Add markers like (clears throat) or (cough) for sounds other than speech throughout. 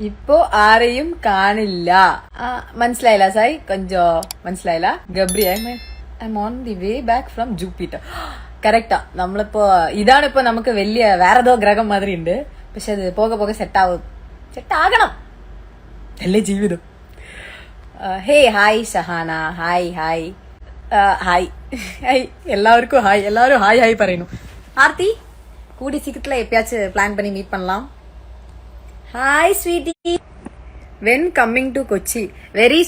ഇപ്പോ ആരെയും കാണില്ല ആ, മനസ്സിലായില്ല സായി കൊഞ്ചോ മനസ്സിലായില്ല Gabri I'm on the way back from Jupiter correct നമ്മളിപ്പോ ഇതാണ് ഇപ്പൊ നമുക്ക് വലിയ വേറെതോ ഗ്രഹം മാതിരി ഉണ്ട് പക്ഷെ അത് പോകെ പോകെ സെറ്റ് ആവും സെറ്റ് ആകണം അല്ലേ ജീവിതം hey hi Shahana hi hi hi hi എല്ലാവർക്കും ഹായ് എല്ലാവരും ഹായ് ഹായ് പറയുന്നു ആർത്തി കൂടി சீக்கிரத்துல எப்பயாச்சும் பிளான் பண்ணி மீட் பண்ணலாம் hi sweetie when coming to Kochi very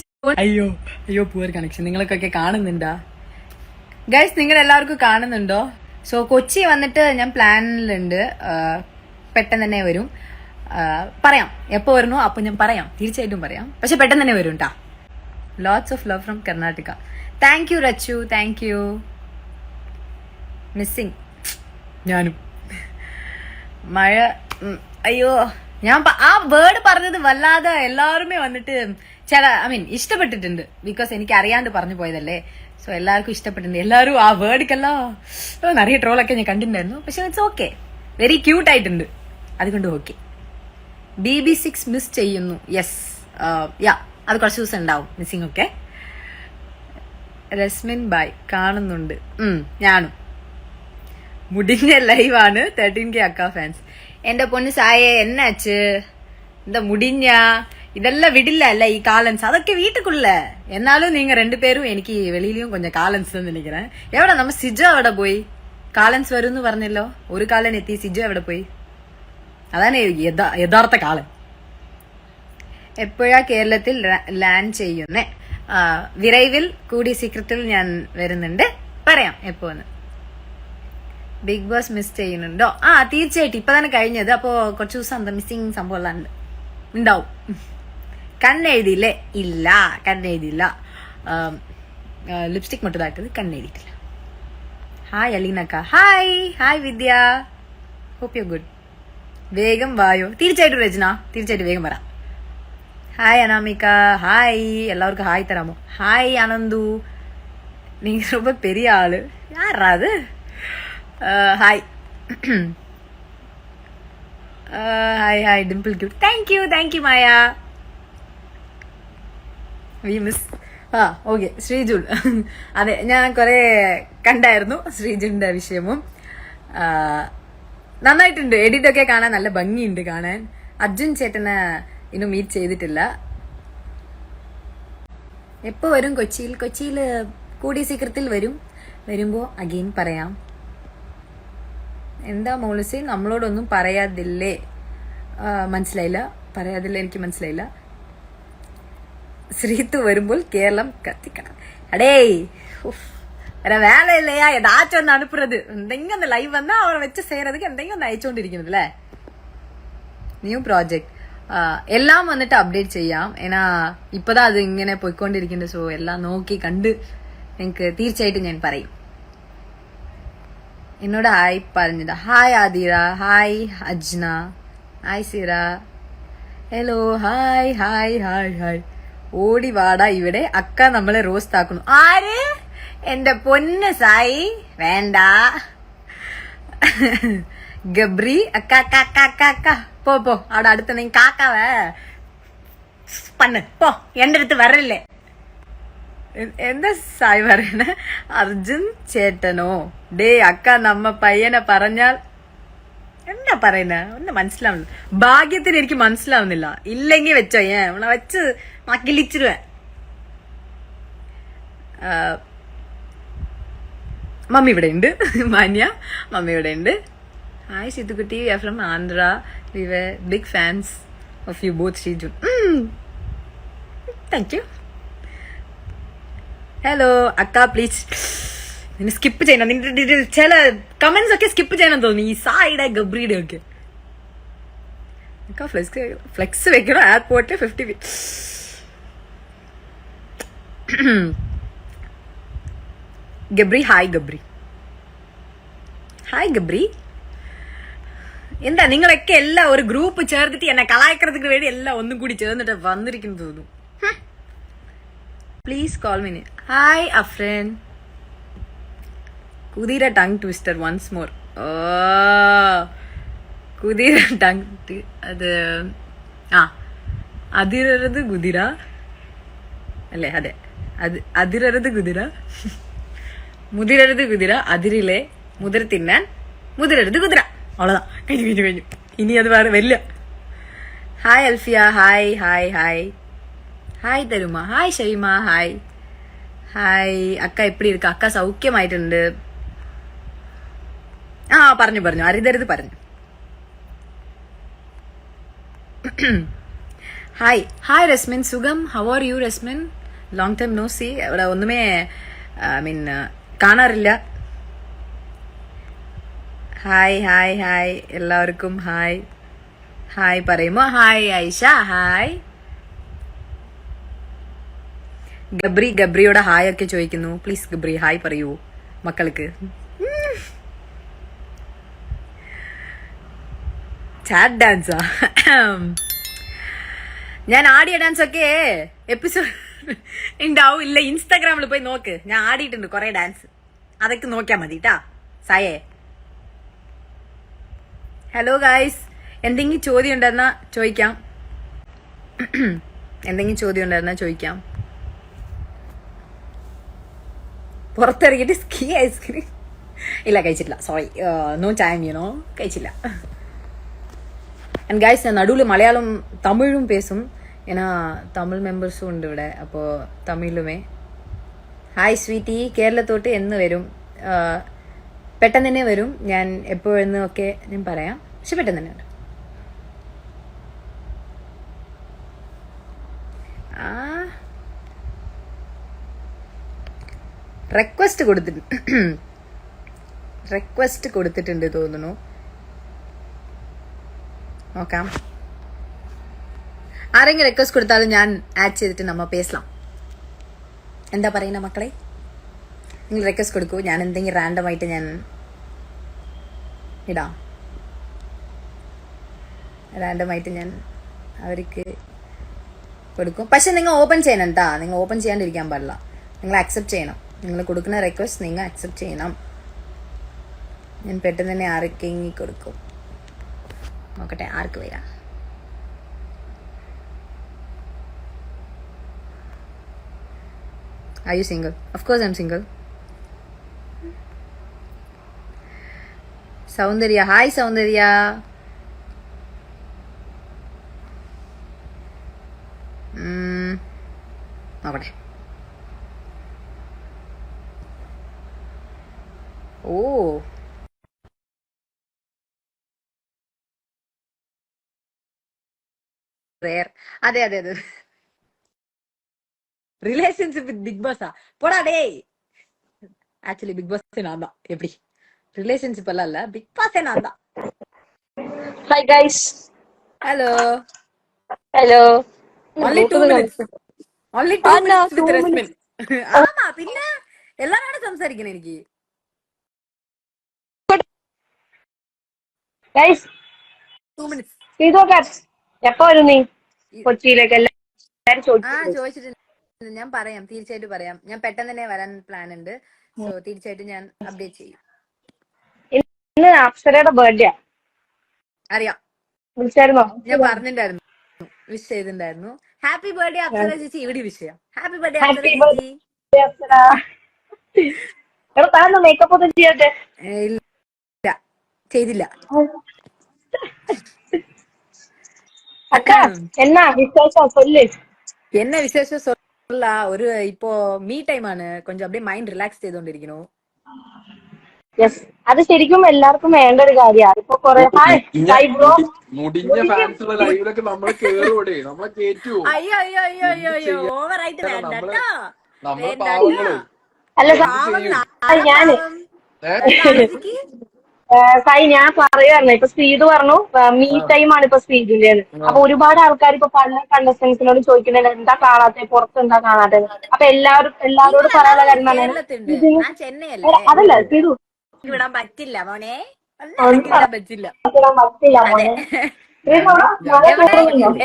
അയ്യോ അയ്യോ പുവർ കണക്ഷൻ നിങ്ങൾക്കൊക്കെ കാണുന്നുണ്ടാ? ഗൈസ് നിങ്ങൾ എല്ലാവർക്കും കാണുന്നുണ്ടോ? സോ കൊച്ചി വന്നിട്ട് ഞാൻ പ്ലാനിലുണ്ട് പെട്ടെന്ന് തന്നെ വരും. പറയാം. എപ്പോ വരണോ അപ്പൊ ഞാൻ പറയാം. തീർച്ചയായിട്ടും പറയാം. പക്ഷെ പെട്ടെന്ന് തന്നെ വരും കേട്ടാ lots of love from Karnataka thank you Rachu thank you missing ഞാനും. മഴ അയ്യോ. ഞാൻ ആ വേർഡ് പറഞ്ഞത് വല്ലാതെ എല്ലാവരുമേ വന്നിട്ട് ചില ഐ മീൻ ഇഷ്ടപ്പെട്ടിട്ടുണ്ട്. ബിക്കോസ് എനിക്ക് അറിയാണ്ട് പറഞ്ഞു പോയതല്ലേ. സോ എല്ലാവർക്കും ഇഷ്ടപ്പെട്ടിട്ടുണ്ട്. എല്ലാവരും ആ വേർഡിക്കെല്ലാം നിറയെ ട്രോളൊക്കെ ഞാൻ കണ്ടിട്ടുണ്ടായിരുന്നു. പക്ഷെ ഇറ്റ്സ് ഓക്കെ വെരി ക്യൂട്ട് ആയിട്ടുണ്ട്. അതുകൊണ്ട് okay B B six miss ചെയ്യുന്നു. യെസ് യാ അത് കുറച്ച് ദിവസം ഉണ്ടാവും മിസ്സിംഗ് ഒക്കെ. രസ്മിൻ ബായ് കാണുന്നുണ്ട്. ഞാനും. മുടിഞ്ഞ ലൈവാണ് തേർട്ടീൻ കെ അക്ക ഫാൻസ് എന്റെ പൊന്ന് സായെ എന്നാച്ച് എന്താ മുടിഞ്ഞ? ഇതെല്ലാം വിടില്ല അല്ല ഈ കാലൻസ് അതൊക്കെ വീട്ടുക്കുള്ള? എന്നാലും നിങ്ങൾ രണ്ടുപേരും എനിക്ക് വെളിയിലും കൊഞ്ചം കാലൻസ് എന്ന് നിൽക്കണേ എവിടെ നമ്മ സിജോ അവിടെ പോയി? കാലൻസ് വരും എന്ന് പറഞ്ഞല്ലോ. ഒരു കാലൻ എത്തി സിജോ എവിടെ പോയി? അതാണ് യഥാർത്ഥ കാലൻ എപ്പോഴാ കേരളത്തിൽ ലാൻഡ് ചെയ്യുന്നേ? വിരൈവിൽ കൂടി സീക്രട്ടിൽ ഞാൻ വരുന്നുണ്ട്. പറയാം എപ്പോന്ന് ബിഗ് ബോസ് മിസ് ചെയ്യുന്നുണ്ടോ ആ തീർച്ചയായിട്ടും ഇപ്പൊ തന്നെ കഴിഞ്ഞത് അപ്പോ കുറച്ച് ദിവസം എന്താ മിസ്സിങ് സംഭവം എല്ലാം ഉണ്ട് ഉണ്ടാവും കണ്ണെഴുതിയില്ലേ ഇല്ല കണ്ണെഴുതിയില്ല ലിപ്സ്റ്റിക് മൊട്ടതായിട്ടത് കണ്ണെഴുതിയിട്ടില്ല hi അലീനക്ക hi hi Vidya hope you good വേഗം വായോ തീർച്ചയായിട്ടും രചന തീർച്ചയായിട്ടും വേഗം വരാം ഹായ് അനാമിക ഹായ് எல்லாருக்கும் ஹாய் தராமோ ஹாய் அனந்து நீங்க (laughs) ரொம்ப பெரிய ஆளு யாரா அது hi hi hi Dimple cute thank you thank you Maya we miss ആ ഓക്കെ ശ്രീജുൽ (laughs) അതെ ഞാൻ കുറെ കണ്ടായിരുന്നു ശ്രീജുലിന്റെ വിഷയവും. നന്നായിട്ടുണ്ട്. എഡിറ്റ് ഒക്കെ കാണാൻ നല്ല ഭംഗിയുണ്ട് കാണാൻ. അർജുൻ ചേട്ടനെ ഇന്നും മീറ്റ് ചെയ്തിട്ടില്ല. എപ്പോ വരും കൊച്ചിയിൽ? കൊച്ചിയിൽ കൂടി സീക്രത്തിൽ വരും. വരുമ്പോ അഗെയിൻ പറയാം. എന്താ മോളിസി നമ്മളോടൊന്നും പറയാതില്ലേ ആ, മനസ്സിലായില്ല പറയാതില്ല എനിക്ക് മനസ്സിലായില്ല ശ്രീത്ത് വരുമ്പോൾ കേരളം കത്തിക്കണം അടേ ഉഫ്, വേറെ വേല இல்லையா ஏதாச்சும் ஒன்று அனுப்புறது എന്തെങ്കിലും ഒന്ന് ലൈവ് വന്നാ അവരെ വെച്ച് செய்யறதுக்கு എന്തെങ്കിലും ഒന്ന് അയച്ചുകൊണ്ടിരിക്കുന്നത് അല്ലേ ന്യൂ പ്രോജക്റ്റ് എല്ലാം വന്നിട്ട് അപ്ഡേറ്റ് ചെയ്യാം ഏനാ ഇപ്പതാ അത് ഇങ്ങനെ പോയിക്കൊണ്ടിരിക്കുന്നത് സോ എല്ലാം നോക്കി കണ്ട് നിങ്ങൾക്ക് തീർച്ചയായിട്ടും ഞാൻ പറയും എന്നോട് ഹായ് പറഞ്ഞത്. Hi Adira hi Ajna. Hi Sira. Hello hi hi hi hi ഓടി വാടാ ഇവിടെ അക്ക നമ്മളെ റോസ്റ്റ് ആക്കുന്നു. ആര്? എന്റെ പൊന്ന് സായി. വേണ്ട. ഗബ്രി അക്ക അക്ക അക്ക അക്ക അക്ക. പോ പോ. അവിടെ അടുത്ത് നീ കാക്കാവേ. പണ്ണ് പോ എന്റെ അടുത്ത് വരല്ലേ. എ- എന്താ സായി പറയണ? അർജുൻ ചേട്ടനോ? ഡേ അക്ക നമ്മ പയ്യനെ പറഞ്ഞാൽ എന്താ പറയുന്ന? ഒന്ന് മനസ്സിലാവുന്നു ഭാഗ്യത്തിന് എനിക്ക് മനസ്സിലാവുന്നില്ല. ഇല്ലെങ്കി വെച്ചോ ഏ ഉണ വെച്ച് മക്കിലിച്ചിരുവേ മമ്മി ഇവിടെ ഉണ്ട്. മാന്യ മമ്മി ഇവിടെ ഉണ്ട്. Hi സിദ്ധുക്കുട്ടി we are from Andhra. We big fans of you both Sheeju thank you hello അക്ക പ്ലീസ് നിന്നെ സ്കിപ്പ് ചെയ്യണം. നിന്റെ ചില കമന്റ്സ് ഒക്കെ സ്കിപ്പ് ചെയ്യണം തോന്നി ഈ സായിയുടെ ഗബ്രിയുടെ ഒക്കെ. ഫ്ലെക്സ് ഫ്ലെക്സ് വെക്കണം? Airport fifty Gabri hi Gabri. Hi Gabri. എന്താ നിങ്ങളൊക്കെ എല്ലാം ഒരു ഗ്രൂപ്പ് ചേർത്തിട്ട് എന്നെ കലായക്കരത്തിക്ക് വേണ്ടി എല്ലാം ഒന്നും കൂടി ചേർന്നിട്ട് വന്നിരിക്കുന്നു തോന്നുന്നു. Please call me hi Afran കുതിര ടങ് ട്വിസ്റ്റർ വൺസ് മോർ ഓ. കുതിര ടങ് അത് ആ അതിരത് കുതിര. അല്ലേ അതെ. അത് അതിരത് കുതിര. മുതിരരുത് കുതിര അതിരിലെ മുതിര തിന്നാൻ മുതിരരുത് കുതിര. അവളതാ. കഴിഞ്ഞു കഴിഞ്ഞു കഴിഞ്ഞു. ഇനി അത് വേറെ വരില്ല. Hi Alfiya hi hi hi hi Taruma hi Shaima hi hi അക്ക എപ്പിടി ഇരിക്ക? അക്ക സൗഖ്യമായിട്ടുണ്ട്. ആ പറഞ്ഞു പറഞ്ഞു. അരുതരുത് പറഞ്ഞു. ഹായ് ഹായ് രസ്മിൻ സുഖം. How are you Rasmin long time no see ഇവിടെ ഒന്നുമേ ഐ മീൻ കാണാറില്ല. ഹായ് ഹായ് ഹായ് എല്ലാവർക്കും ഹായ് ഹായ് പറയുമോ? ഹായ് ഐഷ ഹായ് ഗബ്രി ഗബ്രിയോട് ഹായ് ഒക്കെ ചോദിക്കുന്നു. പ്ലീസ് ഗബ്രി ഹായ് പറയൂ. മക്കൾക്ക്. ചാറ്റ് ഡാൻസാ ഞാൻ ആടിയ ഡാൻസ് ഒക്കെ എപ്പിസോഡ് ഉണ്ടാവും ഇല്ല. ഇൻസ്റ്റാഗ്രാമിൽ പോയി നോക്ക്. ഞാൻ ആടിയിട്ടുണ്ട് കുറെ ഡാൻസ് അതൊക്കെ നോക്കിയാ മതി ട്ടാ. സായേ. ഹലോ ഗായ്സ് എന്തെങ്കിലും ചോദ്യം ഉണ്ടെന്നാ ചോദിക്കാം. എന്തെങ്കിലും ചോദ്യം ഉണ്ടെന്നാ ചോദിക്കാം. പുറത്തിറങ്ങിയിട്ട് സ്കീ ഐസ്ക്രീം ഇല്ല കഴിച്ചിട്ടില്ല സോറി നോ ടൈം യൂനോ കഴിച്ചില്ല அண்ட் கைஸ் நான் நடுவில் மலையாளம் தமிழும் பேசும் ஏன்னா தமிழ் மெம்பர்ஸும் ഉണ്ട് ഇവിടെ അപ്പോൾ തമിഴിലുമേ ഹായ് സ്വീറ്റി കേരളത്തോട്ട് എന്ന് വരും ആ, പെട്ടെന്ന് തന്നെ വരും ഞാൻ എപ്പോഴെന്നും ഒക്കെ ഞാൻ പറയാം പക്ഷെ പെട്ടെന്ന് തന്നെ റിക്വസ്റ്റ് കൊടുത്തിട്ടുണ്ട് റിക്വസ്റ്റ് കൊടുത്തിട്ടുണ്ട് തോന്നുന്നു. നോക്കാം. ആരെങ്കിലും റിക്വസ്റ്റ് കൊടുത്താലും ഞാൻ ആഡ് ചെയ്തിട്ട് നമ്മ പേസലാം. എന്താ പറയുന്ന മക്കളെ? നിങ്ങൾ റിക്വസ്റ്റ് കൊടുക്കൂ. ഞാൻ എന്തെങ്കിലും റാൻഡം ആയിട്ട് ഞാൻ ഇടാം. റാൻഡം ആയിട്ട് ഞാൻ അവർക്ക് കൊടുക്കും. പക്ഷെ നിങ്ങൾ ഓപ്പൺ ചെയ്യണം കേട്ടാ നിങ്ങൾ ഓപ്പൺ ചെയ്യാണ്ടിരിക്കാൻ പാടില്ല. നിങ്ങൾ അക്സെപ്റ്റ് ചെയ്യണം. നിങ്ങൾ കൊടുക്കുന്ന റിക്വസ്റ്റ് നിങ്ങൾ അക്സെപ്റ്റ് ചെയ്യണം ഞാൻ പെട്ടെന്ന് തന്നെ ആർക്കെങ്കിൽ കൊടുക്കും നോക്കട്ടെ ആർക്ക് വരാം Are you single? Of course I'm single. Soundarya hi Soundarya rare അതെ അതെ അതെ ரிலேஷன்ஷிப் வித் பிக் பாஸா போடா டேய் ஆக்சுவலி பிக் பாஸே நான் தான் எப்படி ரிலேஷன்ஷிப் எல்லாம் இல்ல பிக் பாஸே நான் தான் Hi guys. Hello Hello. only two minutes only two ஆனா, minutes with two Rasmin ஆமா பின்ன எல்லாரோட സംസാരിക്കണം എനിക്ക് Guys, ടു മിനിറ്റ്സ് ഇതൊക്കെ എപ്പോ വരും നീ കൊച്ചിയിലേക്ക് എല്ലാരും ആ ചോദിച്ചിട്ടുണ്ട്. ഞാൻ പറയാം തീർച്ചയായിട്ടും പറയാം. ഞാൻ പെട്ടെന്ന് തന്നെ വരാൻ പ്ലാൻ ഉണ്ട്. സോ തീർച്ചയായിട്ടും ഞാൻ അപ്ഡേറ്റ് ചെയ്യും. ഇന്ന് അപ്സരയുടെ ബർത്ത്ഡേ അറിയാം. വിളിച്ചായിരുന്നോ? ഞാൻ പറഞ്ഞിട്ടുണ്ടായിരുന്നു. വിഷ് ചെയ്തിട്ടുണ്ടായിരുന്നു. ഹാപ്പി ബർത്ത്ഡേ അപ്സര ചേച്ചി. ഇവിടെ വിഷയം. ഹാപ്പി ബർത്ത്ഡേ അപ്സര ചേച്ചി. മേക്കപ്പ് ഒന്നും ചെയ്യട്ടെ ഇല്ല. ചെയ്തില്ല. അക്ക എന്നാ വിശേഷം சொல்லு என்ன விசேஷம் சொல்ல ஒரு இப்போ மீ டைம் ആണ് கொஞ்சம் அப்படியே மைண்ட் ரிலாக்ஸ் ചെയ്തോണ്ടിരിക്കുന്നു യെസ് അത് ശരിക്കും എല്ലാവർക്കും വേണ്ട ഒരു കാര്യമാണ് ഇപ്പൊ കൊറേ ഹായ് ഹായ് ബ്രോ മുടിഞ്ഞ ഫാൻസുള്ള ലൈവിലൊക്കെ നമ്മളെ കേറുവിടെ നമ്മളെ കേറ്റുവോ അയ്യോ അയ്യോ അയ്യോ അയ്യോ അയ്യോ ഓവർ ആയിട്ട് വേണ്ട നമ്മള് കേട്ടോ നമ്മളെ വേണ്ട പാവങ്ങള് അല്ല പാവം സായി ഞാൻ പറയുമായിരുന്നു ഇപ്പൊ സ്പീഡ് പറഞ്ഞു. മീ ടൈം ആണ് ഇപ്പൊ സ്പീഡിന്റെ അപ്പൊ ഒരുപാട് ആൾക്കാർ ഇപ്പൊ പല കണ്ടസ്റ്റൻസിനോട് ചോദിക്കുന്നുണ്ട് എന്താ കാണാത്തെ? പുറത്ത് എന്താ കാണാത്തെ? അപ്പൊ എല്ലാവരും എല്ലാവരോടും പറയാനുള്ള കാര്യം അതല്ല സ്പീഡു വിടാൻ പറ്റില്ല മോനെ. പറ്റില്ല. പറ്റില്ല മോനെ?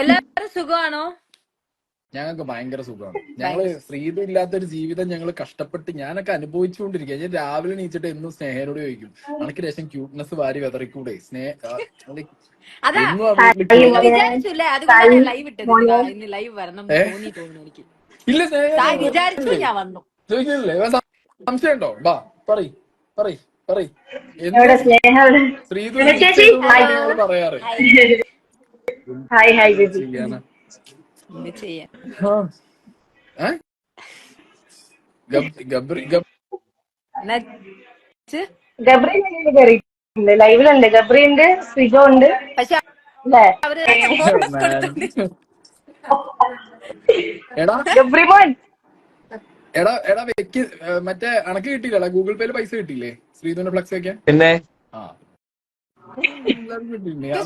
എല്ലാവരും സുഖമാണോ? ഞങ്ങൾക്ക് ഭയങ്കര സുഖമാണ്. ഞങ്ങൾ ശ്രീതു ഇല്ലാത്തൊരു ജീവിതം ഞങ്ങൾ കഷ്ടപ്പെട്ട് ഞാനൊക്കെ അനുഭവിച്ചുകൊണ്ടിരിക്കുക ഞാൻ രാവിലെ നീച്ചിട്ട് എന്നും സ്നേഹനോട് ചോദിക്കും എനിക്ക് രസം ക്യൂട്ട്നെസ് വാരി വെതറിക്കൂടെ? സ്നേഹ ഇല്ല സ്നേഹ സംശയം ഉണ്ടോ ബാ പറയ് പറയ് ശ്രീതു പറയാറ്. ഹായ്. ഹായ് ചേച്ചി. എന്ത് ചെയ്യാൻ ലൈവിലുണ്ട് ഗബ്രി ഉണ്ട് സിജോ ഉണ്ട്. പക്ഷെ എടാ. എടാ എടാ വെക്ക് മറ്റേ അണക്ക് കിട്ടിയില്ലടാ? ഗൂഗിൾ പേയിൽ പൈസ കിട്ടിയില്ലേ? ശ്രീധുവിന്റെ ഫ്ലക്സ് വെക്കാൻ? പിന്നെ? ആ. കിട്ടിയില്ലേ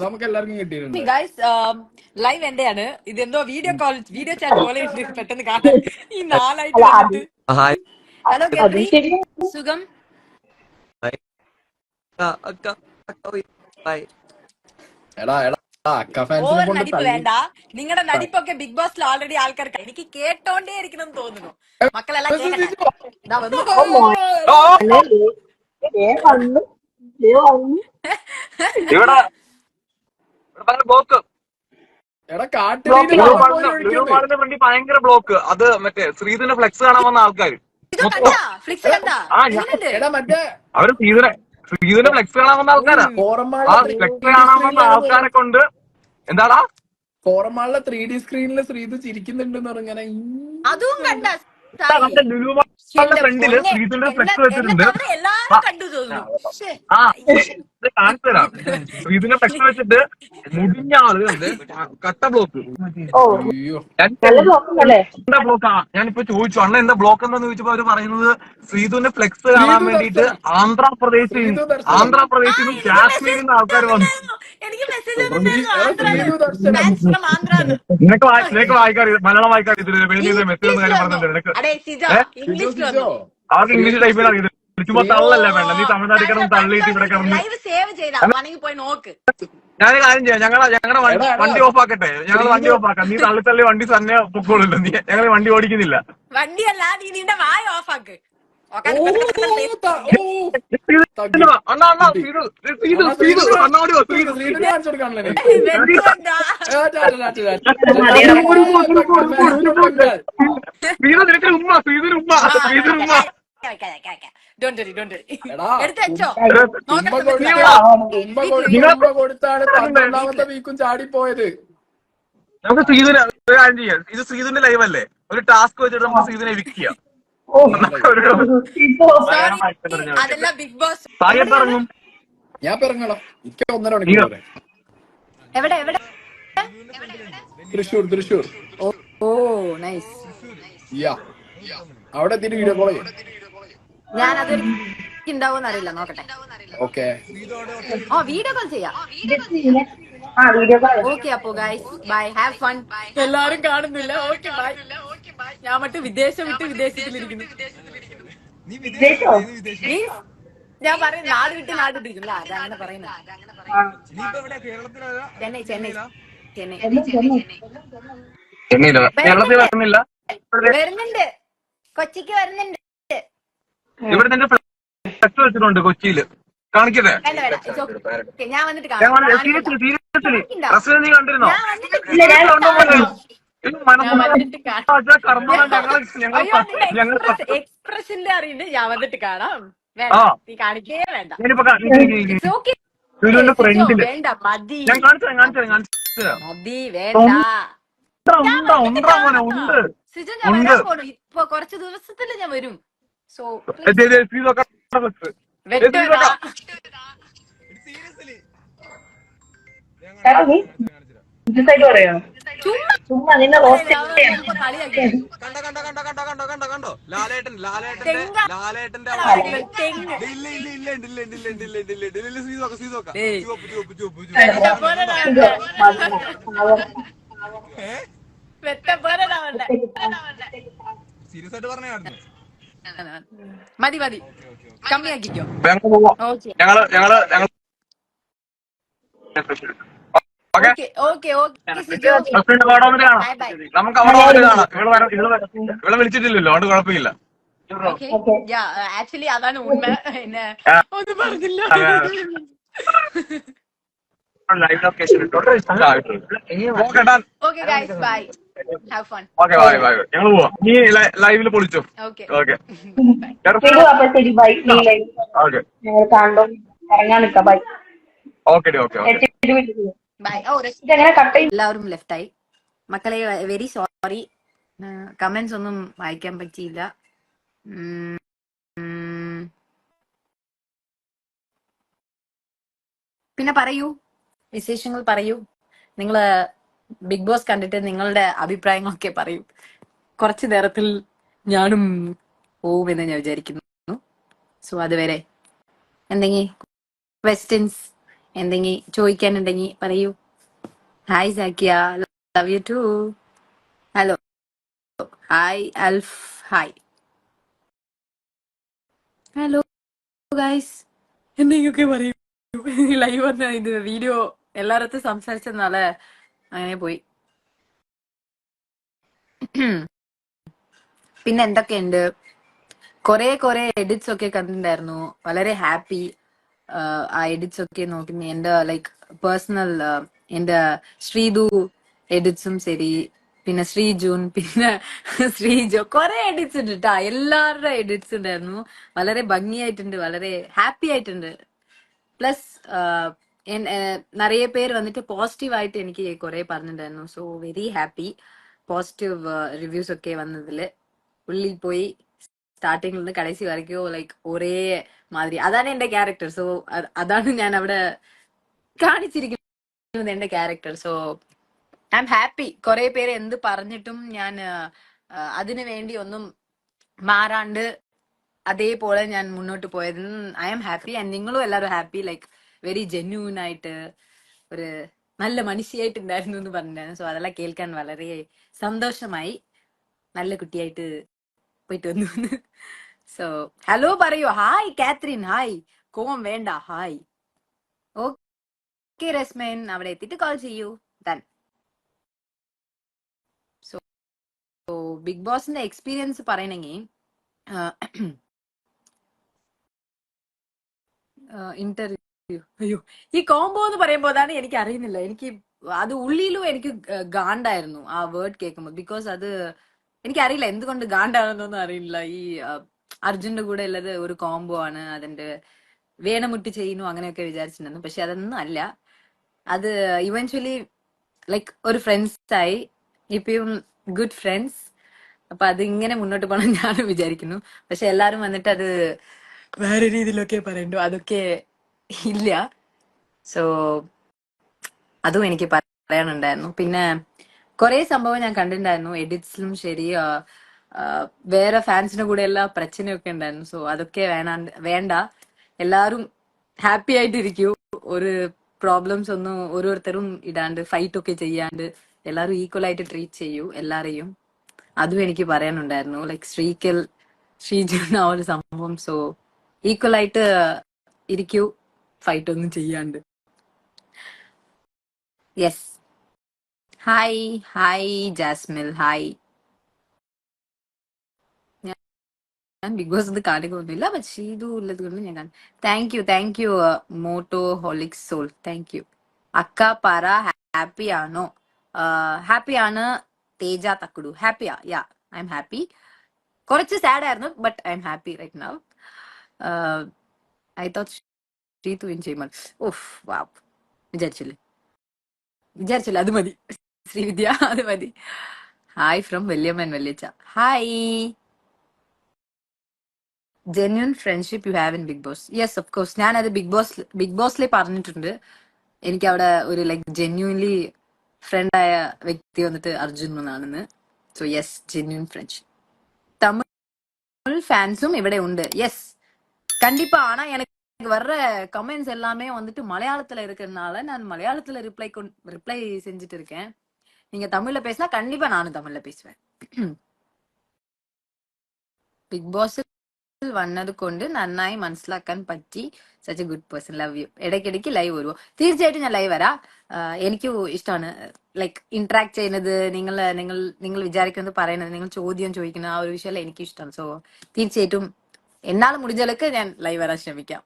നമുക്ക് എല്ലാവർക്കും കിട്ടിയിട്ടുണ്ട് ഗൈസ് ലൈവ് എന്റെയാണ് ഇതെന്തോ വീഡിയോ കോൾ വീഡിയോ ചാറ്റ് പോലെ പെട്ടെന്ന് കാണാൻ ഈ നാലായിട്ട് ഹലോ സുഖം. എടാ എടാ ഓവർ നടിപ്പ് വേണ്ട നിങ്ങളുടെ നടിപ്പൊക്കെ ബിഗ് ബോസിൽ ഓൾറെഡി ആൾക്കാർക്ക് എനിക്ക് കേട്ടോണ്ടേ ഇരിക്കണം തോന്നുന്നു മക്കളെല്ലാം കേൾക്കട്ടെ ഇവിടെ ഇവിടെ ഭയങ്കര ബ്ലോക്ക്. ഭയങ്കര അത് മറ്റേ ശ്രീധുവിന്റെ ഫ്ലെക്സ് കാണാൻ വന്ന ആൾക്കാർ അവർ ശ്രീധുനെ ശ്രീധുവിന്റെ ഫ്ലെക്സ് കാണാൻ വന്ന ആൾക്കാരാ. ആ ഫ്ലെക്സ് കാണാൻ വന്ന ആൾക്കാരെ കൊണ്ട് എന്താടാ? കോറമാളിലെ ത്രീ ഡി സ്ക്രീനിൽ ശ്രീധു ചിരിക്കുന്നുണ്ടെന്ന് പറഞ്ഞാൽ അതും കണ്ട? നമ്മുടെ ലുലുമാളിന്റെ ഫ്രണ്ടിൽ ശ്രീധുവിന്റെ ഫ്ലെക്സ് വെച്ചിട്ടുണ്ട്. ആ. കാണിച്ചു തരാം. ഫ്ലെക്സ് വെച്ചിട്ട് മുടിഞ്ഞ ആളുകളുണ്ട് കട്ട ബ്ലോക്ക് ഓ. അയ്യോ. നല്ല ബ്ലോക്കുണ്ടല്ലേ എന്താ ബ്ലോക്ക് ഞാനിപ്പോ ചോദിച്ചു. അണ്ണ എന്താ ബ്ലോക്ക് എന്താന്ന് ചോദിച്ചപ്പോ അവർ പറയുന്നത് ശ്രീതുവിന്റെ ഫ്ലെക്സ് കാണാൻ വേണ്ടിട്ട് വേണ്ടിയിട്ട് ആന്ധ്രാപ്രദേശിൽ. ആന്ധ്രാപ്രദേശിൽ നിന്നും കാശ്മീരിൽ നിന്ന് ആൾക്കാർ വന്നു. നിനക്ക് നിനക്ക് വായിക്കാൻ മലയാളം വായിക്കാൻ ഇതിൽ മെസ്സേജ് കാര്യം പറഞ്ഞിട്ടുണ്ട്. നിനക്ക് അതെ ഇംഗ്ലീഷ് ടൈപ്പിലാണ് ചുമ്മാ തള്ളല്ല വേണ്ട. നീ തമിഴ്നാട്ടിൽ കിടന്ന് തള്ളിയിട്ട് ഇവിടെ കിടന്ന്. ലൈവ് സേവ് ചെയ്താ. വേണമെങ്കിൽ പോയി നോക്ക്. ഞാൻ കാര്യം ചെയ്യാം. ഞങ്ങളെ ഞങ്ങളുടെ വണ്ടി. വണ്ടി ഓഫ് ആക്കട്ടെ. ഞങ്ങൾ വണ്ടി ഓഫ് ആക്കാം. നീ തള്ളി തള്ളി വണ്ടി തന്നെ പൊക്കോളല്ലോ നീ ഞങ്ങൾ വണ്ടി ഓടിക്കുന്നില്ല. വണ്ടിയല്ല നീ നിന്റെ വായ ഓഫ് ആക്ക്. ഉമ്മ സീതിന് ഉമ്മ ഉമ്മ വെക്കാം, കൊടുത്താണ് പന്ത്രണ്ടാമത്തെ ചാടിപ്പോയത് നമുക്ക് സീതിന് ഒരു കാര്യം ചെയ്യാം ഇത് സീതിന്റെ ലൈവ് അല്ലേ ഒരു ടാസ്ക് വെച്ചിട്ട് നമുക്ക് വിൽക്കുക ഓ Sorry, അതെല്ലാം ബിഗ് ബോസ്. ഞാൻ പിറങ്ങണം എനിക്ക് ഒന്നര മണിക്കൂർ. എവിടെ എവിടെ? Thrissur Thrissur. Oh oh nice. Yeah അവിടെ എത്തിയിട്ട് വീഡിയോ കോൾ ചെയ്യും. ഞാൻ നോക്കട്ടെ. ഓക്കെ. ഓ വീഡിയോ കോൾ ചെയ്യാം. ഓക്കെ അപ്പോ ഗൈസ് ബൈ ഹാവ് ഫൺ എല്ലാരും കാണുന്നില്ല. ഓക്കെ ബൈ ഞാൻ മറ്റു വിദേശം വിട്ട് വിദേശത്തിലിരിക്കുന്നു. വിദേശോ ഞാൻ പറയുന്നു നാട് വിട്ട് നാട് വിട്ടിരിക്കുന്നു അല്ല അതങ്ങനെ പറയുന്നത്. ചെന്നൈ ചെന്നൈ. ചെന്നൈ. കേരളത്തിൽ വരുന്നില്ല? വരുന്നുണ്ട്. കൊച്ചിക്ക് വരുന്നുണ്ട്. ഇവിടെ നിന്റെ വെച്ചിട്ടുണ്ട് കൊച്ചിയിൽ. കാണിക്കട്ടെ? ഞാൻ വന്നിട്ട്. സീരിയസ്ലി നീ കണ്ടിരുന്നോ? എക്സ്പ്രഷന്റെ അറിയില്ല ഞാൻ വന്നിട്ട് കാണാം. വേണ്ട നീ കാണിക്കേ വേണ്ട. ഫ്രണ്ടിൽ വേണ്ട മതി. ഞാൻ കാണിച്ചു തരാം കാണിച്ചു തരാം കാണിച്ചു മതി വേണ്ട. സിജു ഞാൻ ഇപ്പൊ കുറച്ച് ദിവസത്തിൽ ഞാൻ വരും. സോ ചുമ്മാ. നിന്നെ കണ്ട കണ്ട കണ്ട കണ്ട കണ്ട കണ്ട കണ്ടോ? ലാലേട്ടൻ ലാലേട്ടന്റെ. ലാലേട്ടന്റെ ഇല്ല ഇല്ല ഇല്ല ഇല്ല ഇല്ല ഇല്ല ഇല്ല ഇല്ല. ചുവപ്പ് ചുവപ്പ് ചുവപ്പ് ചുവപ്പ്. സീരിയസ് ആയിട്ട് പറഞ്ഞായിരുന്നു മതി മതി. കമ്മിയാക്കിക്കോ. ഞങ്ങൾ ഞങ്ങൾ ഞങ്ങൾ നമുക്ക് അവിടെ വന്നിട്ട് കാണാം. ഇവിടെ വരാം ഇവിടെ വിളിച്ചിട്ടില്ലല്ലോ അതുകൊണ്ട് കുഴപ്പമില്ല. ആക്ച്വലി അതാണ് ഉണ്മ പിന്നെ ഒന്നും പറഞ്ഞില്ല. (laughs) Live location ഇട്ടോട്ടെ okay guys bye have fun okay bye bye ഞങ്ങൾ പോവാം. നീ ലൈവിൽ പൊളിച്ചോ? ഓക്കെ (laughs) ഓക്കെ ശരി ബൈ നീ ലൈവ് ഓക്കെ ഞങ്ങൾ ഇറങ്ങാൻ bye okay okay okay bye ഓ ഇതെങ്ങനെ കട്ട് ചെയ്യും? എല്ലാവരും ലെഫ്റ്റ് ആയി. മക്കളെ വെരി സോറി കമന്റ്സ് ഒന്നും വായിക്കാൻ പറ്റിയില്ല. പിന്നെ പറയൂ. വിശേഷങ്ങൾ പറയൂ. നിങ്ങൾ ബിഗ് ബോസ് കണ്ടിട്ട് നിങ്ങളുടെ അഭിപ്രായങ്ങളൊക്കെ പറയൂ. കുറച്ച് നേരത്തിൽ ഞാനും പോവുമെന്ന് ഞാൻ വിചാരിക്കുന്നു. സോ അതുവരെ എന്തെങ്കിലും ക്വസ്റ്റ്യൻസ് എന്തെങ്കിലും ചോദിക്കാനുണ്ടെങ്കിൽ പറയൂ. Hi Zakiya love you too hello hi Alf hi hello guys എന്തെങ്കിലുമൊക്കെ പറയൂ. ലൈവ് വന്ന ഇത് വീഡിയോ എല്ലായിടത്തും സംസാരിച്ചെന്നാൽ അങ്ങനെ പോയി. പിന്നെ എന്തൊക്കെയുണ്ട്? കൊറേ കൊറേ എഡിറ്റ്സ് ഒക്കെ കണ്ടിട്ടുണ്ടായിരുന്നു. വളരെ ഹാപ്പി ആ എഡിറ്റ്സ് ഒക്കെ നോക്കി എന്റെ ലൈക്ക് പേഴ്സണൽ എന്റെ ശ്രീധു എഡിറ്റ്സും ശരി. പിന്നെ ശ്രീജൂൻ പിന്നെ ശ്രീജോ. കുറെ എഡിറ്റ്സ് ഉണ്ട് കേട്ടാ എല്ലാവരുടെ എഡിറ്റ്സ് ഉണ്ടായിരുന്നു. വളരെ ഭംഗിയായിട്ടുണ്ട്. വളരെ ഹാപ്പി ആയിട്ടുണ്ട്. പ്ലസ് നിറയെ പേര് വന്നിട്ട് പോസിറ്റീവ് ആയിട്ട് എനിക്ക് കുറെ പറഞ്ഞിട്ടുണ്ടായിരുന്നു. So very happy. Positive reviews ഒക്കെ വന്നതിൽ. ഉള്ളിൽ പോയി സ്റ്റാർട്ടിംഗിൽ നിന്ന് കടൈസി വരയ്ക്കോ ലൈക്ക് ഒരേ മാതിരി. അതാണ് എന്റെ ക്യാരക്ടർ. സോ അതാണ് ഞാൻ അവിടെ കാണിച്ചിരിക്കുന്നത് എന്റെ ക്യാരക്ടർ. So I'm happy. കുറെ പേര് എന്ത് പറഞ്ഞിട്ടും ഞാൻ അതിനു വേണ്ടി ഒന്നും മാറാണ്ട് അതേപോലെ ഞാൻ മുന്നോട്ട് പോയത് ഐ എം ഹാപ്പി. ആൻഡ് നിങ്ങളും എല്ലാവരും ഹാപ്പി. ലൈക്ക് വെരി ജെന്യൂൻ ആയിട്ട് ഒരു നല്ല മനുഷ്യയായിട്ടുണ്ടായിരുന്നു എന്ന് പറഞ്ഞിട്ടുണ്ടായിരുന്നു സോ അതെല്ലാം കേൾക്കാൻ വളരെ സന്തോഷമായി. നല്ല കുട്ടിയായിട്ട് പോയിട്ട് വന്നു. (laughs) സോ ഹലോ പറയൂ. ഹായ് കാത്രിൻ ഹായ് കോം വേണ്ട. ഹായ് ഓക്കെ രസ്മേൻ അവിടെ എത്തിയിട്ട് കോൾ ചെയ്യൂ. ദൻ സോ ബിഗ് ബോസിന്റെ എക്സ്പീരിയൻസ് പറയണെങ്കിൽ ഇന്റർവ്യൂ (clears throat) അയ്യോ ഈ കോംബോ എന്ന് പറയുമ്പോൾ അതാണ് എനിക്ക് അറിയുന്നില്ല എനിക്ക് അത് ഉള്ളിലും എനിക്ക് ഗാണ്ടായിരുന്നു ആ വേർഡ് കേൾക്കുമ്പോൾ ബിക്കോസ് അത് എനിക്കറിയില്ല എന്തുകൊണ്ട് ഗാണ്ടാണെന്നൊന്നും അറിയില്ല. ഈ അർജുന്റെ കൂടെ ഉള്ളത് ഒരു കോംബോ ആണ്. അതിന്റെ വേണമുട്ടി ചെയ്യുന്നു അങ്ങനെയൊക്കെ വിചാരിച്ചിട്ടുണ്ടായിരുന്നു പക്ഷെ അതൊന്നും അല്ല. അത് ഇവൻച്വലി ലൈക്ക് ഒരു ഫ്രണ്ട്സ് ആയി. ഇപ്പം ഗുഡ് ഫ്രണ്ട്സ് അപ്പൊ അത് ഇങ്ങനെ മുന്നോട്ട് പോകണം ഞാനും വിചാരിക്കുന്നു. പക്ഷെ എല്ലാരും വന്നിട്ട് അത് വേറെ രീതിയിലൊക്കെ പറയണ്ടു? അതൊക്കെ ഇല്ല. സോ അതും എനിക്ക് പറയാനുണ്ടായിരുന്നു. പിന്നെ കുറെ സംഭവം ഞാൻ കണ്ടിട്ടുണ്ടായിരുന്നു. എഡിറ്റ്സിലും ശരി വേറെ ഫാൻസിന്റെ കൂടെ എല്ലാ പ്രശ്നമൊക്കെ ഉണ്ടായിരുന്നു. സോ അതൊക്കെ വേണാണ്ട് വേണ്ട. എല്ലാരും ഹാപ്പി ആയിട്ടിരിക്കൂ. ഒരു പ്രോബ്ലംസ് ഒന്നും ഓരോരുത്തരും ഇടാണ്ട് ഫൈറ്റ് ഒക്കെ ചെയ്യാണ്ട് എല്ലാരും ഈക്വൽ ആയിട്ട് ട്രീറ്റ് ചെയ്യൂ എല്ലാരെയും. അതും എനിക്ക് പറയാനുണ്ടായിരുന്നു. ലൈക് ശ്രീക്കൽ ആ ഒരു സംഭവം. സോ ഈക്വൽ ആയിട്ട് ഇരിക്കൂ. ഫൈറ്റ് ഒന്നും ചെയ്യാണ്ട്. Yes hi hi Jasmil hi ഞാൻ ബിഗ് ബോസ് ഇത് കാണിക്കൊന്നുമില്ല പക്ഷേ ഇത് ഉള്ളത് കൊണ്ട് ഞാൻ കാണും thank you thank you motoholic soul thank you അക്ക പറ ഹാപ്പി ആണോ? ഹാപ്പി ആണ് തേജ തക്കുടു. ഹാപ്പിയാ യാ ഐ എം ഹാപ്പി കുറച്ച് സാഡ് ആയിരുന്നു but I'm happy right now I thought Sreethu എൻജോയ്മാൾ of വാവ്. വിചാരിച്ചല്ലേ? വിചാരിച്ചല്ലേ? അത് മതി. ശ്രീവിദ്യ അത് മതി. ഹായ് ഫ്രം വല്യമ്മൻ വല്യച്ച. Hi genuine friendship you have in big boss yes of course ഞാനത് ബിഗ് ബോസ് ബിഗ് ബോസിലെ പറഞ്ഞിട്ടുണ്ട്. എനിക്ക് അവിടെ ഒരു ലൈക്ക് ഫ്രണ്ട് ഫ്രണ്ടായ വ്യക്തി വന്നിട്ട് അർജുൻ എന്നാണെന്ന്. So yes genuine friendship Tamil ഫാൻസും ഇവിടെ ഉണ്ട്. യെസ് കണ്ടിപ്പാണ് എനിക്ക് எனக்கு வர்ற கமெண்ட்ஸ் எல்லாமே வந்துட்டு மலையாளத்துல இருக்கிறதுனால நான் மலையாளத்துல ரிப்ளை ரிப்ளை செஞ்சுட்டு இருக்கேன் நீங்க தமிழ்ல பேசினா கண்டிப்பா நானும் தமிழ்ல பேசுவேன் ബിഗ് ബോസിൽ വന്നത് കൊണ്ട് നന്നായി മനസ്സിലാക്കാൻ പറ്റി such a good person love you ഇടയ്ക്കിടയ്ക്ക് ലൈവ് വരുമോ തീർച്ചയായിട്ടും ഞാൻ ലൈവ് വരാം ആഹ് എനിക്ക് ഇഷ്ടമാണ് ലൈക്ക് ഇന്ററാക്ട് ചെയ്യുന്നത് നിങ്ങൾ നിങ്ങൾ നിങ്ങൾ വിചാരിക്കുന്നത് പറയുന്നത് നിങ്ങൾ ചോദ്യം ചോദിക്കുന്ന ആ ഒരു വിഷയം എനിക്ക് ഇഷ്ടമാണ് സോ തീർച്ചയായിട്ടും എന്നാൽ മുടിഞ്ഞാലൊക്കെ ഞാൻ ലൈവ് വരാൻ ശ്രമിക്കാം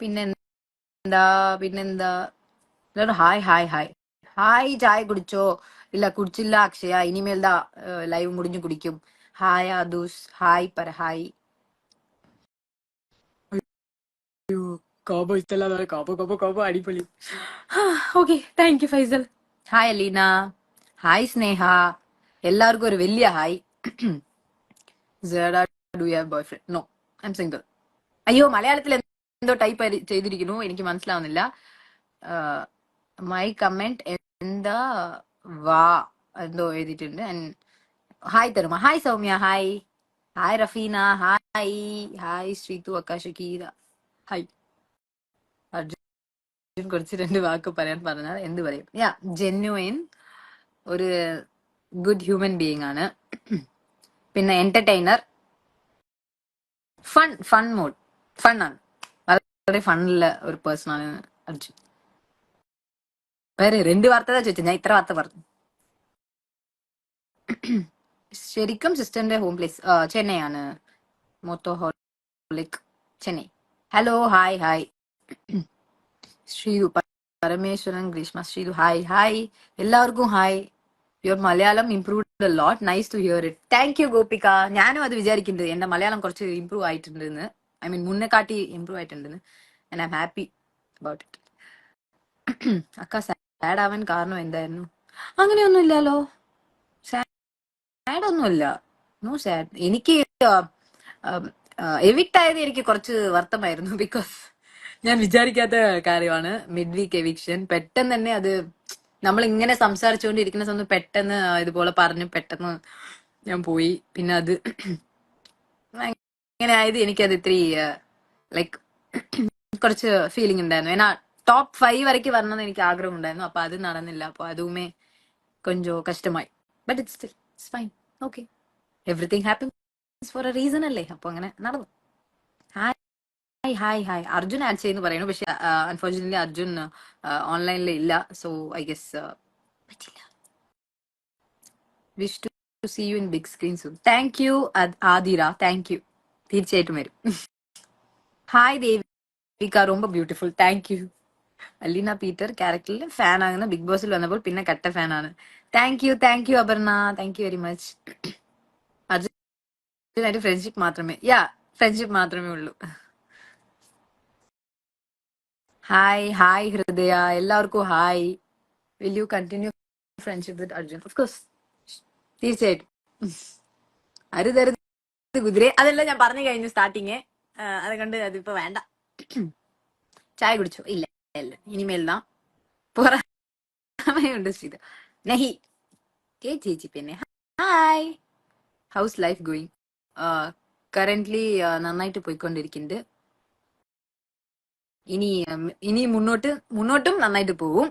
പിന്നെന്താ പിന്നെന്താ? എല്ലാവരും ഹായ് ഹായ് ഹായ്. ഹായ് ചായ കുടിച്ചോ? ഇല്ല കുടിച്ചില്ല അക്ഷയ. ഇനിമേൽ ദാ ലൈവ് മുടിഞ്ഞു കുടിക്കും. ഹായ് ആദൂസ്. ഹായ് പര ഹായ്. കോബോ ഇഷ്ടമല്ലാതെ കോബോ കോബോ കോബോ അടിപൊളി. Okay. Thank you Faisal. Hi Aleena. Hi Sneha. എല്ലാവർക്കും ഒരു വലിയ hi. (clears throat) Do you have boyfriend no I'm single അയ്യോ മലയാളത്തിൽ എന്തോ ടൈപ്പ് ചെയ്തിരിക്കുന്നു. എനിക്ക് മനസ്സിലാവുന്നില്ല. മൈ കമന്റ് എന്താ? വാ എന്തോ എഴുതിയിട്ടുണ്ട്. Hi Taruma. Hi Soumya hi hi Rafeena hi hi Sreethu അക്കാശുക്കീത hi Arjun കുറച്ച് രണ്ട് വാക്ക് പറയാൻ പറഞ്ഞാൽ എന്ത് പറയും? യാ ജെന്യുവൻ ഒരു ഗുഡ് ഹ്യൂമൻ ബീയിങ് ആണ്. പിന്നെ എന്റർടൈനർ ഫൺ ഫൺ മോഡ് ആണ്. വളരെ ഫണ്ണുള്ള ഒരു പേഴ്സൺ ആണ് അർജുൻ. വേറെ രണ്ട് വാർത്ത ചോദിച്ചു ഞാൻ ഇത്ര വാർത്ത പറഞ്ഞു. ശരിക്കും സിസ്റ്ററിന്റെ home place ചെന്നൈയാണ്. Motoholic Chennai. Hello hi hi Sri Parameswaran Greeshma Sreethu hi hi എല്ലാവർക്കും hi your Malayalam improved lot nice to hear it thank you Gopika ഞാനും അത് വിചാരിക്കുന്നുണ്ട്. എന്റെ മലയാളം കുറച്ച് ഇംപ്രൂവ് ആയിട്ടുണ്ടെന്ന്. ഐ മീൻ മുന്നേ കാട്ടി ഇംപ്രൂവ് ആയിട്ടുണ്ടെന്ന്. I'm happy about it അക്ക സാഡ് ആവാൻ കാരണം എന്തായിരുന്നു? അങ്ങനെയൊന്നും ഇല്ലല്ലോ. സാഡ് ഒന്നുമില്ല നോ സാഡ് എനിക്ക് എവിക്ട് ആയത് എനിക്ക് കുറച്ച് വർത്തമായിരുന്നു. (laughs) ബിക്കോസ് ഞാൻ വിചാരിക്കാത്ത കാര്യമാണ്. മിഡ് വീക്ക് എവിക്ഷൻ പെട്ടെന്ന് തന്നെ അത് നമ്മൾ ഇങ്ങനെ സംസാരിച്ചുകൊണ്ടിരിക്കുന്ന സമയത്ത് പെട്ടെന്ന് ഇതുപോലെ പറഞ്ഞു പെട്ടെന്ന് ഞാൻ പോയി. പിന്നെ അത് ഇങ്ങനെ ആയത് എനിക്കത് ഇത്തിരി ലൈക്ക് കുറച്ച് ഫീലിംഗ് ഉണ്ടായിരുന്നു. ഏന്നാ ടോപ്പ് ഫൈവ് വരയ്ക്ക് വരണമെന്ന് എനിക്ക് ആഗ്രഹം ഉണ്ടായിരുന്നു അപ്പൊ അത് നടന്നില്ല. അപ്പൊ അതുമേ കൊഞ്ചോ കഷ്ടമായി. But it's still it's fine okay everything happens for a reason അല്ലേ? അപ്പൊ അങ്ങനെ നടന്നു. Hi hi hi Arjun add ചെയ്യുന്നു പറയുന്നു. പക്ഷെ അൺഫോർച്ചുനേറ്റ്ലി അർജുൻ ഓൺലൈനിൽ ഇല്ല. സോ ഐ ഗെസ് പറ്റില്ല. Wish to see you in big screen zoo thank you Adira. Thank you തീർച്ചയായിട്ടും വരും. Hi Devika. റൊമ്പ beautiful thank you Aleena Peter ക്യാരക്ടറിൽ fan ആകുന്ന ബിഗ് ബോസിൽ വന്നപ്പോൾ പിന്നെ കട്ട ഫാൻ ആണ്. Thank you thank you Aparna. Thank you very much അർജുനായിട്ട് friendship മാത്രമേ yeah friendship മാത്രമേ ഉള്ളൂ. ഹായ് ഹായ് ഹൃദയ എല്ലാവർക്കും hi will you continue friendship with Arjun of course തീർച്ചയായിട്ടും അരുതരുത് കുതിരെ. അതെല്ലാം ഞാൻ പറഞ്ഞു കഴിഞ്ഞു സ്റ്റാർട്ടിങ് അതുകൊണ്ട് അതിപ്പോ വേണ്ട. (clears throat) ചായ കുടിച്ചു? ഇല്ല ഇല്ല. ഇനിമേൽதான் പുറമേയുണ്ട് ശ്രീത നഹി. ഏ ചേച്ചി പിന്നെ. Hi how's life going currently നന്നായിട്ട് പോയിക്കൊണ്ടിരിക്കുന്നുണ്ട്. ഇനി ഇനി മുന്നോട്ട് മുന്നോട്ടും നന്നായിട്ട് പോവും.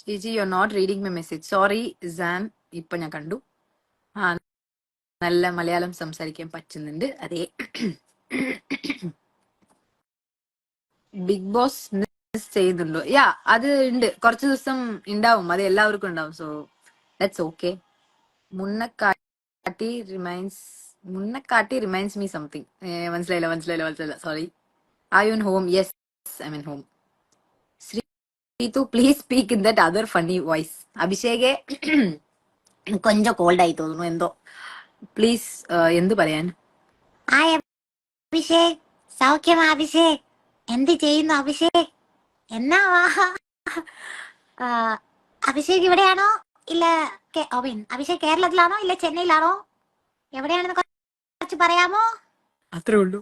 ചേച്ചി you are not reading my message sorry San ഇപ്പൊ ഞാൻ കണ്ടു. ആ നല്ല മലയാളം സംസാരിക്കാൻ പറ്റുന്നുണ്ട്. അതെ. ബിഗ് ബോസ് മിസ് ചെയ്യുന്നുണ്ടോ? യാ അത് ഉണ്ട്. കുറച്ച് ദിവസം ഉണ്ടാവും. അത് എല്ലാവർക്കും ഉണ്ടാവും. സോ ദാറ്റ്സ് ഓക്കെ മുന്നക്കാട്ടി റിമൈൻസ് മുന്നക്കാട്ടി റിമൈൻഡ്സ് മീ സംതിങ് മനസ്സിലായില്ല മനസ്സിലായില്ല മനസ്സിലായില്ല. Sorry I you home yes I mean home Sreethu please speak in that other funny voice അഭിഷേകെ കൊഞ്ചം കോൾഡ് ആയി തോന്നുന്നു എന്തോ. പ്ലീസ് എന്ത് പറയാൻ? അഭിഷേക് സൗഖ്യമാ അഭിഷേക് എന്ത് ചെയ്യുന്നു അഭിഷേക് എന്നാ വാ. അഭിഷേക് ഇവിടെയാണോ? ഇല്ല അഭിഷേക് കേരളത്തിലാണോ? ഇല്ല ചെന്നൈയിലാണോ? എവിടെയാണെന്ന് കുറച്ച് പറയാമോ? അത്രേ ഉള്ളൂ.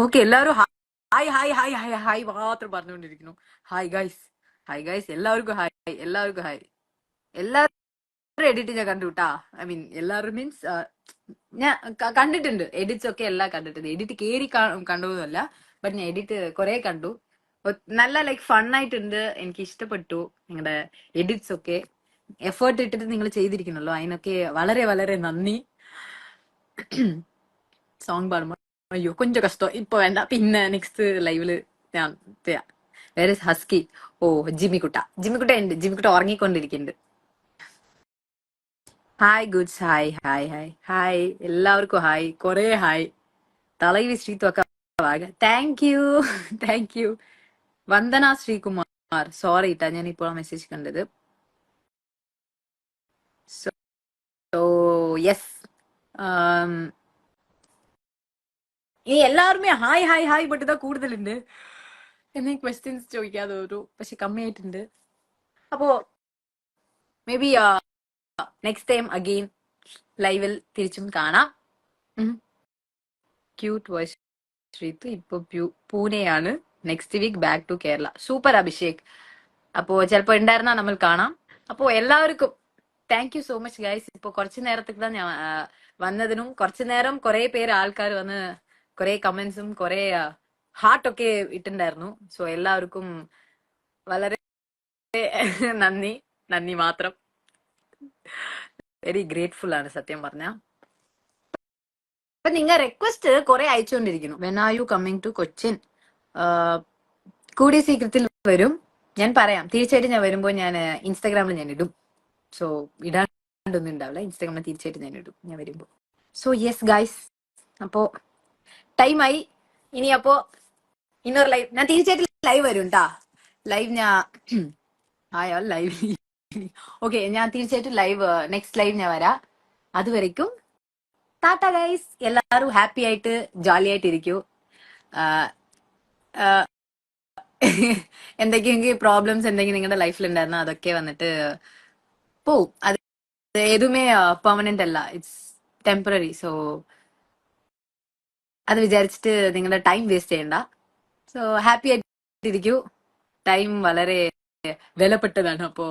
ഓക്കെ എല്ലാവരും hi hi hi hi hi മാത്രം പറഞ്ഞുകൊണ്ടിരിക്കുന്നു. Hi guys. Hi guys. എല്ലാവർക്കും ഹായ്. എല്ലാവർക്കും ഹായ്. എല്ലാവരും എഡിറ്റ് ഞാൻ കണ്ടു കേട്ടാ ഐ മീൻ എല്ലാവരും മീൻസ് ഞാൻ കണ്ടിട്ടുണ്ട്. എഡിറ്റ്സ് ഒക്കെ എല്ലാം കണ്ടിട്ടുണ്ട്. എഡിറ്റ് കേറി കണ്ടതൊന്നുമല്ല. ബട്ട് ഞാൻ എഡിറ്റ് കുറെ കണ്ടു. നല്ല ലൈക്ക് ഫണ്ണായിട്ടുണ്ട്. എനിക്ക് ഇഷ്ടപ്പെട്ടു നിങ്ങളുടെ എഡിറ്റ്സ് ഒക്കെ. എഫേർട്ട് ഇട്ടിട്ട് നിങ്ങൾ ചെയ്തിരിക്കണല്ലോ. അതിനൊക്കെ വളരെ വളരെ നന്ദി. സോങ് പാടുമ്പോ അയ്യോ കൊഞ്ചം കഷ്ടം. ഇപ്പൊ വേണ്ട. പിന്നെ നെക്സ്റ്റ് ലൈവിൽ ഞാൻ ചെയ്യാം. വേറെ ഹസ്കി ഓ ജിമ്മിക്കുട്ട. ജിമ്മിക്കുട്ട ഉണ്ട്. ജിമ്മിക്കുട്ട ഉറങ്ങിക്കൊണ്ടിരിക്കുന്നുണ്ട്. Hi guys hi hi hi hi എല്ലാവർക്കും ഹായ് കൊറേ ഹായ് തളവി ശ്രീത്വക്ക thank you thank you Vandana Sreekumar. Sorry ഇട്ടാ ഞാൻ ഇപ്പോൾ മെസ്സേജ് കണ്ടത്. സോ യെസ് ഇനി എല്ലാവരുമേ ഹായ് ഹായ് ഹായ് ബട്ട് ഇതാ കൂടുതലുണ്ട്. എന്നീ ക്വസ്റ്റ്യൻസ് ചോദിക്കാതെ ഒരു പക്ഷെ കമ്മിയായിട്ടുണ്ട്. അപ്പോ may be next time again ലൈവിൽ തിരിച്ചും കാണാം. ക്യൂട്ട് വോയിസ് ശ്രീത്ത് ഇപ്പൊ പൂനെയാണ്. Next week back to Kerala super Abhishek. അപ്പോ ചിലപ്പോ ഉണ്ടായിരുന്നാ നമ്മൾ കാണാം. അപ്പോ എല്ലാവർക്കും thank you so much guys ഇപ്പൊ കുറച്ചു നേരത്തേക്ക് തന്നെ വന്നതിനും കുറച്ചു നേരം കുറെ പേര് ആൾക്കാർ വന്ന് കുറെ കമന്റ്സും കുറെ ഹാർട്ടൊക്കെ ഇട്ടുണ്ടായിരുന്നു. സോ എല്ലാവർക്കും വളരെ നന്ദി. നന്ദി മാത്രം. വെരി ഗ്രേറ്റ്ഫുൾ ആണ് സത്യം പറഞ്ഞ. അപ്പൊ നിങ്ങൾ റിക്വസ്റ്റ് കുറെ അയച്ചുകൊണ്ടിരിക്കുന്നു when are you coming to Cochin കൂടിയ സീക്രത്തിൽ വരും. ഞാൻ പറയാം. തീർച്ചയായിട്ടും ഞാൻ വരുമ്പോൾ ഞാൻ ഇൻസ്റ്റാഗ്രാമിൽ ഞാൻ ഇടും. സോ ഇടാണ്ടൊന്നും ഉണ്ടാവില്ല. ഇൻസ്റ്റാഗ്രാമിൽ തീർച്ചയായിട്ടും ഞാൻ ഇടും. ഞാൻ വരുമ്പോൾ സോ യെസ് ഗൈസ് അപ്പോ ടൈമായി ഇനി അപ്പോ ഇന്നൊരു ലൈവ് ഞാൻ തീർച്ചയായിട്ടും ലൈവ് വരും കേട്ടാ ലൈവ് ഞാൻ ആയോ? ലൈവ് ഓക്കെ ഞാൻ തീർച്ചയായിട്ടും ലൈവ് നെക്സ്റ്റ് ലൈവ് ഞാൻ വരാം. അതുവരയ്ക്കും ടാറ്റ ഗൈസ് എല്ലാവരും ഹാപ്പി ആയിട്ട് ജോളി ആയിട്ട് ഇരിക്കൂ. എന്തൊക്കെയെങ്കിൽ പ്രോബ്ലംസ് എന്തെങ്കിലും നിങ്ങളുടെ ലൈഫിൽ ഉണ്ടായിരുന്നോ? അതൊക്കെ വന്നിട്ട് പോവും അത് ഏതുമേ പെർമനന്റ് അല്ല ഇറ്റ്സ് ടെമ്പററി സോ അത് വിചാരിച്ചിട്ട് നിങ്ങളുടെ ടൈം വേസ്റ്റ് ചെയ്യണ്ട സോ ഹാപ്പി ആയിട്ട് ഇരിക്കൂ ടൈം വളരെ വിലപ്പെട്ടതാണ് അപ്പോ